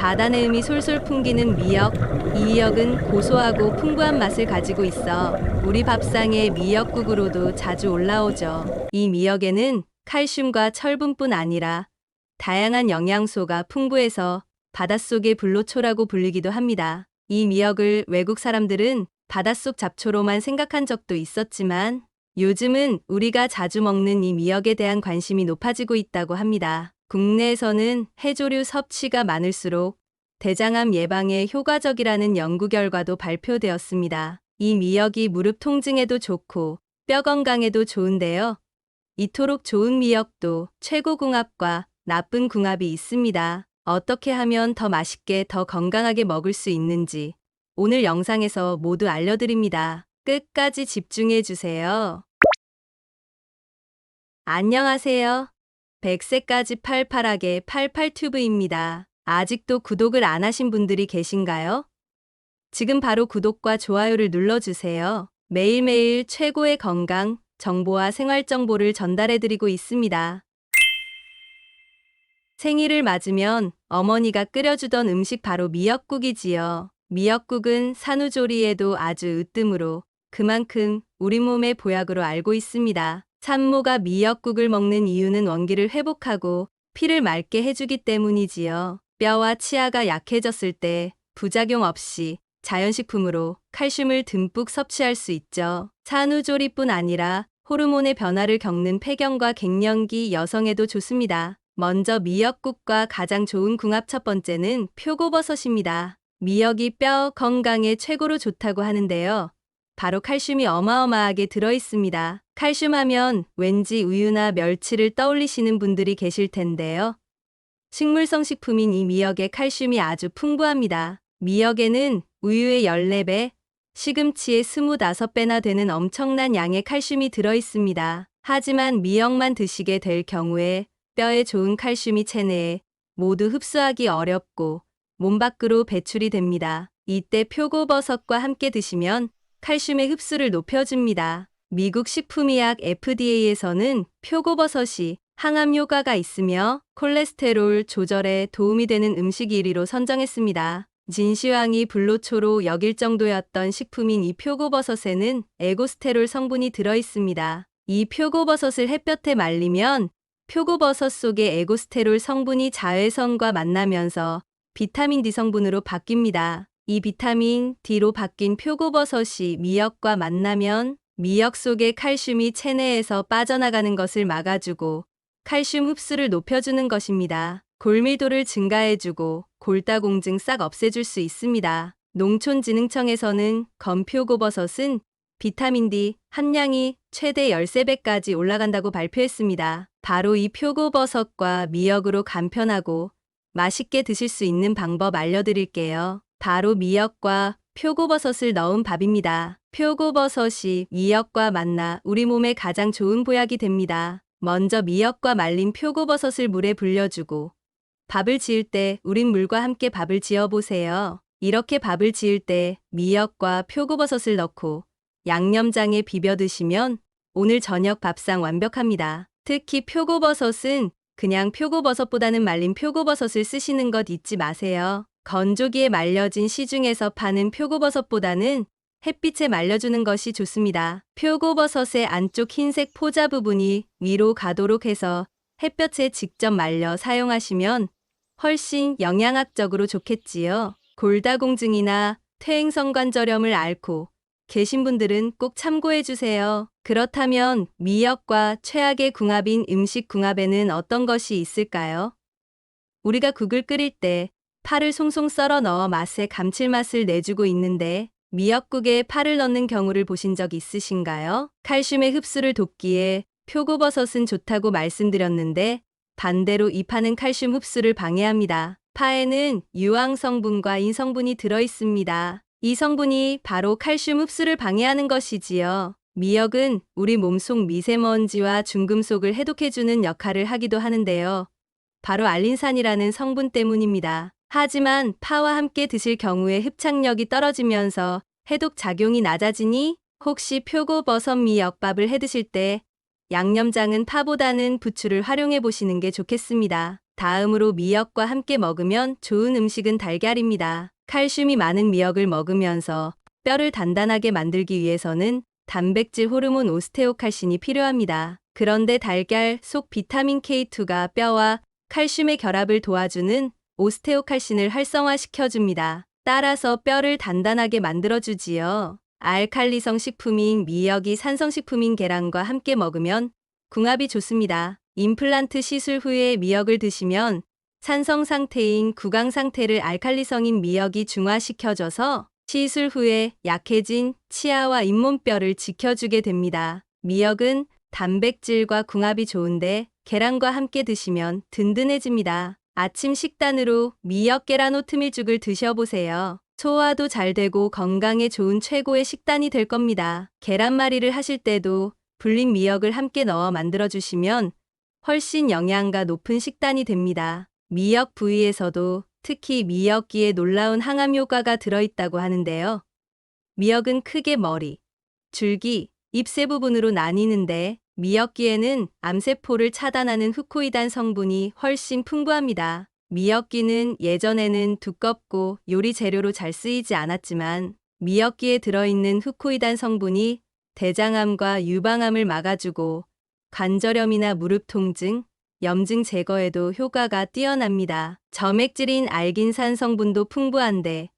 바다내음이 솔솔 풍기는 미역. 이 미역은 고소하고 풍부한 맛을 가지고 있어 우리 밥상에 미역국으로도 자주 올라오죠. 이 미역에는 칼슘과 철분뿐 아니라 다양한 영양소가 풍부해서 바닷속의 불로초라고 불리기도 합니다. 이 미역을 외국 사람들은 바닷속 잡초로만 생각한 적도 있었지만 요즘은 우리가 자주 먹는 이 미역에 대한 관심이 높아지고 있다고 합니다. 국내에서는 해조류 섭취가 많을수록 대장암 예방에 효과적이라는 연구 결과도 발표되었습니다. 이 미역이 무릎 통증에도 좋고 뼈 건강에도 좋은데요. 이토록 좋은 미역도 최고 궁합과 나쁜 궁합이 있습니다. 어떻게 하면 더 맛있게 더 건강하게 먹을 수 있는지 오늘 영상에서 모두 알려드립니다. 끝까지 집중해 주세요. 안녕하세요. 100세까지 팔팔하게 팔팔튜브입니다. 아직도 구독을 안 하신 분들이 계신가요? 지금 바로 구독과 좋아요를 눌러주세요. 매일매일 최고의 건강, 정보와 생활 정보를 전달해드리고 있습니다. 생일을 맞으면 어머니가 끓여주던 음식 바로 미역국이지요. 미역국은 산후조리에도 아주 으뜸으로 그만큼 우리 몸의 보약으로 알고 있습니다. 산모가 미역국을 먹는 이유는 원기를 회복하고 피를 맑게 해주기 때문이지요. 뼈와 치아가 약해졌을 때 부작용 없이 자연식품으로 칼슘을 듬뿍 섭취할 수 있죠. 산후조리뿐 아니라 호르몬의 변화를 겪는 폐경과 갱년기 여성에도 좋습니다. 먼저 미역국과 가장 좋은 궁합 첫 번째는 표고버섯입니다. 미역이 뼈 건강에 최고로 좋다고 하는데요. 바로 칼슘이 어마어마하게 들어 있습니다. 칼슘 하면 왠지 우유나 멸치를 떠올리시는 분들이 계실 텐데요. 식물성 식품인 이 미역에 칼슘이 아주 풍부합니다. 미역에는 우유의 14배, 시금치의 25배나 되는 엄청난 양의 칼슘이 들어 있습니다. 하지만 미역만 드시게 될 경우에 뼈에 좋은 칼슘이 체내에 모두 흡수하기 어렵고 몸 밖으로 배출이 됩니다. 이때 표고버섯과 함께 드시면 칼슘의 흡수를 높여줍니다. 미국 식품의약 FDA에서는 표고버섯이 항암 효과가 있으며 콜레스테롤 조절에 도움이 되는 음식 1위로 선정했습니다. 진시황이 불로초로 여길 정도였던 식품인 이 표고버섯에는 에고스테롤 성분이 들어 있습니다. 이 표고버섯을 햇볕에 말리면 표고버섯 속의 에고스테롤 성분이 자외선과 만나면서 비타민 D 성분으로 바뀝니다. 이 비타민 D로 바뀐 표고버섯이 미역과 만나면 미역 속의 칼슘이 체내에서 빠져나가는 것을 막아주고 칼슘 흡수를 높여주는 것입니다. 골밀도를 증가해주고 골다공증 싹 없애줄 수 있습니다. 농촌진흥청에서는 건표고버섯은 비타민 D 함량이 최대 13배까지 올라간다고 발표했습니다. 바로 이 표고버섯과 미역으로 간편하고 맛있게 드실 수 있는 방법 알려드릴게요. 바로 미역과 표고버섯을 넣은 밥입니다. 표고버섯이 미역과 만나 우리 몸에 가장 좋은 보약이 됩니다. 먼저 미역과 말린 표고버섯을 물에 불려주고 밥을 지을 때 우린 물과 함께 밥을 지어보세요. 이렇게 밥을 지을 때 미역과 표고버섯을 넣고 양념장에 비벼 드시면 오늘 저녁 밥상 완벽합니다. 특히 표고버섯은 그냥 표고버섯보다는 말린 표고버섯을 쓰시는 것 잊지 마세요. 건조기에 말려진 시중에서 파는 표고버섯보다는 햇빛에 말려주는 것이 좋습니다. 표고버섯의 안쪽 흰색 포자 부분이 위로 가도록 해서 햇볕에 직접 말려 사용하시면 훨씬 영양학적으로 좋겠지요. 골다공증이나 퇴행성관절염을 앓고 계신 분들은 꼭 참고해 주세요. 그렇다면 미역과 최악의 궁합인 음식 궁합에는 어떤 것이 있을까요? 우리가 국을 끓일 때 파를 송송 썰어 넣어 맛의 감칠맛을 내주고 있는데 미역국에 파를 넣는 경우를 보신 적 있으신가요? 칼슘의 흡수를 돕기에 표고버섯은 좋다고 말씀드렸는데 반대로 이 파는 칼슘 흡수를 방해합니다. 파에는 유황 성분과 인 성분이 들어 있습니다. 이 성분이 바로 칼슘 흡수를 방해하는 것이지요. 미역은 우리 몸속 미세먼지와 중금속을 해독해주는 역할을 하기도 하는데요. 바로 알린산이라는 성분 때문입니다. 하지만 파와 함께 드실 경우에 흡착력이 떨어지면서 해독 작용이 낮아지니 혹시 표고 버섯 미역밥을 해 드실 때 양념장은 파보다는 부추를 활용해 보시는 게 좋겠습니다. 다음으로 미역과 함께 먹으면 좋은 음식은 달걀입니다. 칼슘이 많은 미역을 먹으면서 뼈를 단단하게 만들기 위해서는 단백질 호르몬 오스테오칼신이 필요합니다. 그런데 달걀 속 비타민 K2가 뼈와 칼슘의 결합을 도와주는 오스테오칼신을 활성화시켜줍니다. 따라서 뼈를 단단하게 만들어주지요. 알칼리성 식품인 미역이 산성식품인 계란과 함께 먹으면 궁합이 좋습니다. 임플란트 시술 후에 미역을 드시면 산성 상태인 구강 상태를 알칼리성인 미역이 중화시켜줘서 시술 후에 약해진 치아와 잇몸뼈를 지켜주게 됩니다. 미역은 단백질과 궁합이 좋은데 계란과 함께 드시면 든든해집니다. 아침 식단으로 미역 계란 오트밀죽을 드셔보세요. 소화도 잘 되고 건강에 좋은 최고의 식단이 될 겁니다. 계란말이를 하실 때도 불린 미역을 함께 넣어 만들어주시면 훨씬 영양가 높은 식단이 됩니다. 미역 부위에서도 특히 미역기에 놀라운 항암 효과가 들어있다고 하는데요. 미역은 크게 머리, 줄기, 잎새 부분으로 나뉘는데 미역기에는 암세포를 차단하는 후코이단 성분이 훨씬 풍부합니다. 미역기는 예전에는 두껍고 요리 재료로 잘 쓰이지 않았지만 미역기에 들어있는 후코이단 성분이 대장암과 유방암을 막아주고 관절염이나 무릎 통증, 염증 제거에도 효과가 뛰어납니다. 점액질인 알긴산 성분도 풍부한데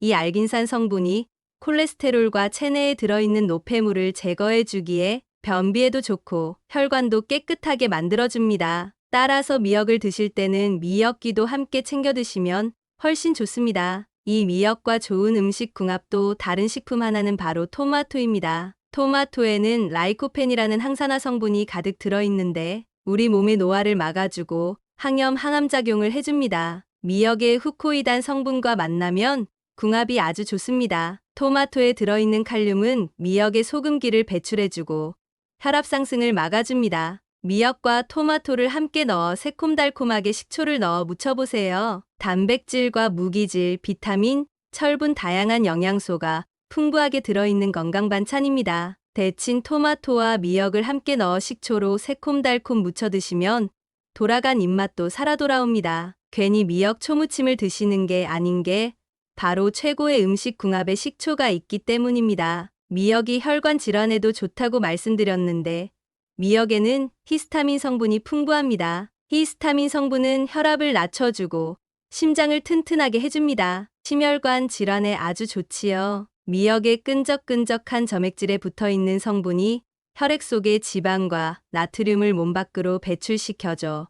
이 알긴산 성분이 콜레스테롤과 체내에 들어있는 노폐물을 제거해 주기에 변비에도 좋고 혈관도 깨끗하게 만들어줍니다. 따라서 미역을 드실 때는 미역기도 함께 챙겨 드시면 훨씬 좋습니다. 이 미역과 좋은 음식 궁합도 다른 식품 하나는 바로 토마토입니다. 토마토에는 라이코펜이라는 항산화 성분이 가득 들어있는데 우리 몸의 노화를 막아주고 항염 항암작용을 해줍니다. 미역의 후코이단 성분과 만나면 궁합이 아주 좋습니다. 토마토에 들어있는 칼륨은 미역의 소금기를 배출해주고 혈압 상승을 막아줍니다. 미역과 토마토를 함께 넣어 새콤달콤하게 식초를 넣어 무쳐보세요. 단백질과 무기질, 비타민, 철분 다양한 영양소가 풍부하게 들어있는 건강 반찬입니다. 데친 토마토와 미역을 함께 넣어 식초로 새콤달콤 무쳐 드시면 돌아간 입맛도 살아 돌아옵니다. 괜히 미역 초무침을 드시는 게 아닌 게 바로 최고의 음식 궁합에 식초가 있기 때문입니다. 미역이 혈관 질환에도 좋다고 말씀드렸는데 미역에는 히스타민 성분이 풍부합니다. 히스타민 성분은 혈압을 낮춰주고 심장을 튼튼하게 해줍니다. 심혈관 질환에 아주 좋지요. 미역의 끈적끈적한 점액질에 붙어 있는 성분이 혈액 속의 지방과 나트륨을 몸 밖으로 배출시켜줘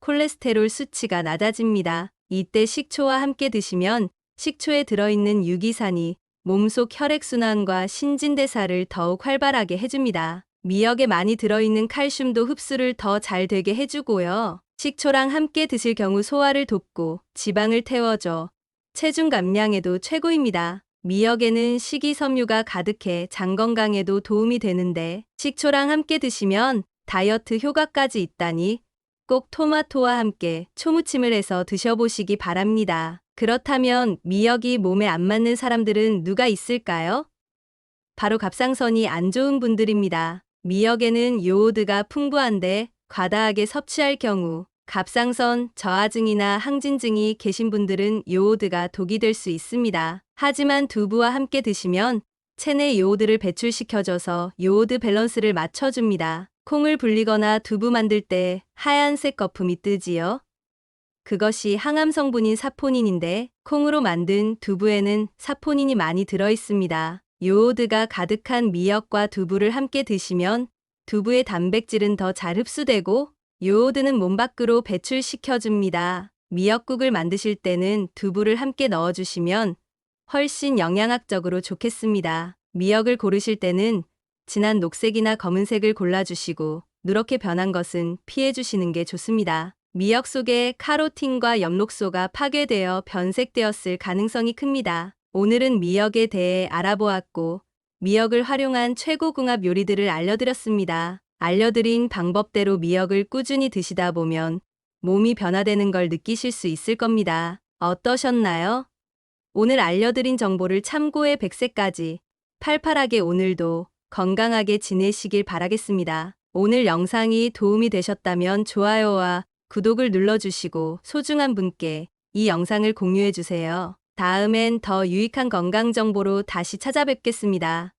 콜레스테롤 수치가 낮아집니다. 이때 식초와 함께 드시면 식초에 들어있는 유기산이 몸속 혈액순환과 신진대사를 더욱 활발하게 해줍니다. 미역에 많이 들어있는 칼슘도 흡수를 더 잘 되게 해주고요. 식초랑 함께 드실 경우 소화를 돕고 지방을 태워줘 체중 감량에도 최고입니다. 미역에는 식이섬유가 가득해 장 건강에도 도움이 되는데 식초랑 함께 드시면 다이어트 효과까지 있다니 꼭 토마토와 함께 초무침을 해서 드셔보시기 바랍니다. 그렇다면 미역이 몸에 안 맞는 사람들은 누가 있을까요? 바로 갑상선이 안 좋은 분들입니다. 미역에는 요오드가 풍부한데 과다하게 섭취할 경우 갑상선 저하증이나 항진증이 계신 분들은 요오드가 독이 될 수 있습니다. 하지만 두부와 함께 드시면 체내 요오드를 배출시켜줘서 요오드 밸런스를 맞춰줍니다. 콩을 불리거나 두부 만들 때 하얀색 거품이 뜨지요. 그것이 항암 성분인 사포닌인데 콩으로 만든 두부에는 사포닌이 많이 들어 있습니다. 요오드가 가득한 미역과 두부를 함께 드시면 두부의 단백질은 더 잘 흡수되고 요오드는 몸 밖으로 배출시켜줍니다. 미역국을 만드실 때는 두부를 함께 넣어주시면 훨씬 영양학적으로 좋겠습니다. 미역을 고르실 때는 진한 녹색이나 검은색을 골라주시고 누렇게 변한 것은 피해주시는 게 좋습니다. 미역 속에 카로틴과 엽록소가 파괴되어 변색되었을 가능성이 큽니다. 오늘은 미역에 대해 알아보았고 미역을 활용한 최고궁합 요리들을 알려드렸습니다. 알려드린 방법대로 미역을 꾸준히 드시다 보면 몸이 변화되는 걸 느끼실 수 있을 겁니다. 어떠셨나요? 오늘 알려드린 정보를 참고해 100세까지 팔팔하게 오늘도 건강하게 지내시길 바라겠습니다. 오늘 영상이 도움이 되셨다면 좋아요와 구독을 눌러주시고 소중한 분께 이 영상을 공유해주세요. 다음엔 더 유익한 건강 정보로 다시 찾아뵙겠습니다.